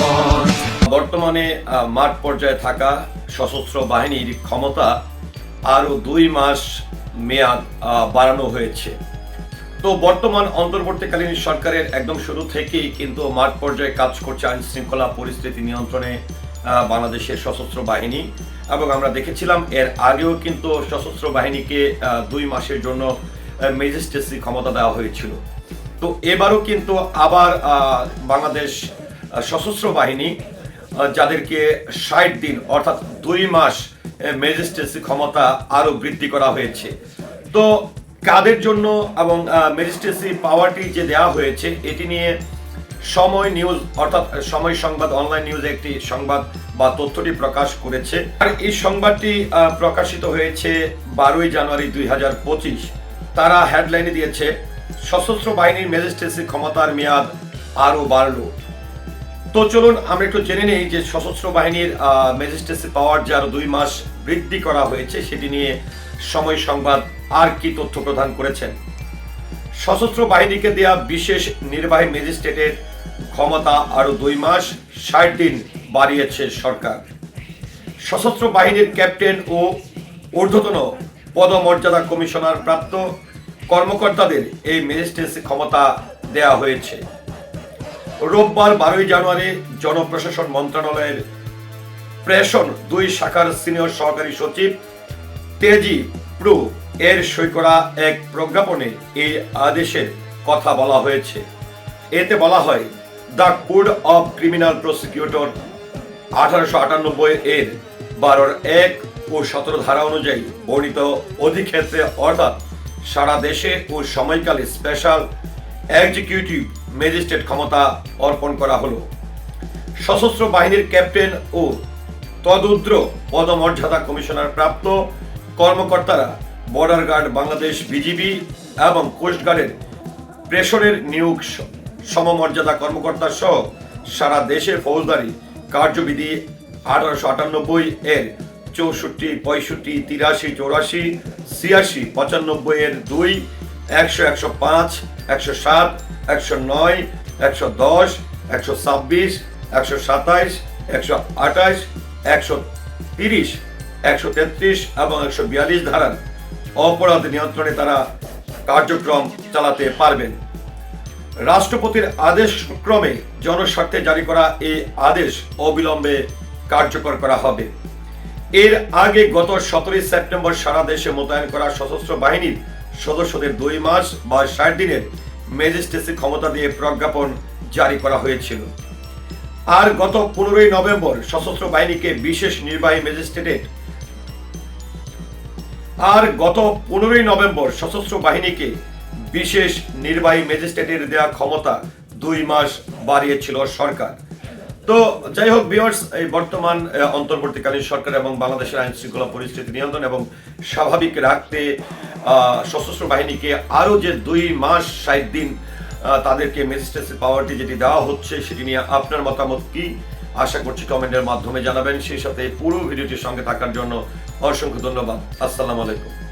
মন। বর্তমানে মাঠ পর্যায়ে থাকা সশস্ত্র বাহিনীর ক্ষমতা আরও দুই মাস মেয়াদ বাড়ানো হয়েছে। তো বর্তমান অন্তর্বর্তীকালীন সরকারের একদম শুরু থেকেই কিন্তু মাঠ পর্যায়ে কাজ করছে আইন শৃঙ্খলা পরিস্থিতি নিয়ন্ত্রণে বাংলাদেশের সশস্ত্র বাহিনী। এবং আমরা দেখেছিলাম এর আগেও কিন্তু সশস্ত্র বাহিনীকে দুই মাসের জন্য ম্যাজিস্ট্রেসি ক্ষমতা দেওয়া হয়েছিল। তো এবারও কিন্তু আবার বাংলাদেশ সশস্ত্র বাহিনী যাদেরকে ষাট দিন অর্থাৎ দুই মাস ম্যাজিস্ট্রেসি ক্ষমতা আরও বৃদ্ধি করা হয়েছে। তো কাদের জন্য এবং ম্যাজিস্ট্রেসি পাওয়ারটি যে দেওয়া হয়েছে, এটি নিয়ে সময় নিউজ, অর্থাৎ সময় সংবাদ, অনলাইন নিউজে একটি সংবাদ বা তথ্যটি প্রকাশ করেছে। আর এই সংবাদটি প্রকাশিত হয়েছে বারোই জানুয়ারি দুই হাজার পঁচিশ। তারা হেডলাইনে দিয়েছে সশস্ত্র বাহিনীর ম্যাজিস্ট্রেসি ক্ষমতার মেয়াদ আরও বাড়লো। তো চলুন, আমরা একটু জেনে নেই যে সশস্ত্র বাহিনীর ম্যাজিস্ট্রেসি পাওয়ার যে আরও দুই মাস বৃদ্ধি করা হয়েছে, সেটি নিয়ে সময় সংবাদ আর কি তথ্য প্রদান করেছেন। সশস্ত্র বাহিনীকে দেয়া বিশেষ নির্বাহী ম্যাজিস্ট্রেটের ক্ষমতা আরও দুই মাস, ষাট দিন বাড়িয়েছে সরকার। সশস্ত্র বাহিনীর ক্যাপ্টেন ও ঊর্ধ্বতন পদমর্যাদা কমিশনার প্রাপ্ত কর্মকর্তাদের এই ম্যাজিস্ট্রেসি ক্ষমতা দেয়া হয়েছে। রোববার বারোই জানুয়ারি জনপ্রশাসন মন্ত্রণালয়ের প্রেশন দুই শাখার সিনিয়র সহকারী সচিব তেজি প্রু এর সই করা এক প্রজ্ঞাপনে এই আদেশের কথা বলা হয়েছে। এতে বলা হয়, the code of criminal prosecutor আঠারোশো আটানব্বই এর বারোর এক ও সতেরো ধারা অনুযায়ী বর্ণিত অধিক্ষেত্রে, অর্থাৎ সারা দেশে ও সময়কালে স্পেশাল এক্সিকিউটিভ ম্যাজিস্ট্রেট ক্ষমতা অর্পণ করা হলো। সশস্ত্র বাহিনীর ক্যাপ্টেন ও তদুদ্র পদমর্যাদা কমিশনার প্রাপ্ত কর্মকর্তারা বর্ডার গার্ড বাংলাদেশ বিজিবি এবং কোস্টগার্ডের প্রেশনের নিয়োগ সমমর্যাদা কর্মকর্তা সহ সারা দেশে ফৌজদারি কার্যবিধি আঠারোশো আটানব্বই এর চৌষট্টি, পঁয়ষট্টি, তিরাশি, চৌরাশি ছিয়াশি, পঁচানব্বই এর দুই, একশো একশো পাঁচ, একশো সাত, একশো নয়, একশো দশ, একশো ছাব্বিশ, একশো সাতাইশ, একশো আঠাশ, একশো তিরিশ, একশো তেত্রিশ এবং একশো বিয়াল্লিশ ধারার অপরাধ নিয়ন্ত্রণে তারা কার্যক্রম চালাতে পারবেন। রাষ্ট্রপতির আদেশ ক্রমে জনস্বার্থে জারি করা এই আদেশ অবিলম্বে কার্যকর করা হবে। এর আগে গত সতেরোই সেপ্টেম্বর সারা দেশে মোতায়েন করা সশস্ত্র বাহিনীর সদস্যদের দুই মাস বা ষাট দিনের ম্যাজিস্ট্রেসি ক্ষমতা দিয়ে প্রজ্ঞাপন জারি করা হয়েছিল। আর গত পনেরোই নভেম্বর সশস্ত্র বাহিনীকে বিশেষ নির্বাহী ম্যাজিস্ট্রেটের আর গত পনেরোই নভেম্বর সশস্ত্র বাহিনীকে বিশেষ নির্বাহী ম্যাজিস্ট্রেটের দেওয়া ক্ষমতা দুই মাস বাড়িয়েছিল সরকার। তো যাই হোক বিয়ার্স এই বর্তমান অন্তর্বর্তীকালীন সরকার এবং বাংলাদেশের আইন শৃঙ্খলা পরিস্থিতি নিয়ন্ত্রণ এবং স্বাভাবিক রাখতে সশস্ত্র বাহিনীকে আরও যে দুই মাস ষাট দিন তাদেরকে ম্যাজিস্ট্রেসি পাওয়ারটি যেটি দেওয়া হচ্ছে সেটি নিয়ে আপনার মতামত কি? আশা করছি কমেন্টের মাধ্যমে জানাবেন। সেই সাথে পুরো ভিডিওটির সঙ্গে থাকার জন্য অসংখ্য ধন্যবাদ। আসসালামু আলাইকুম।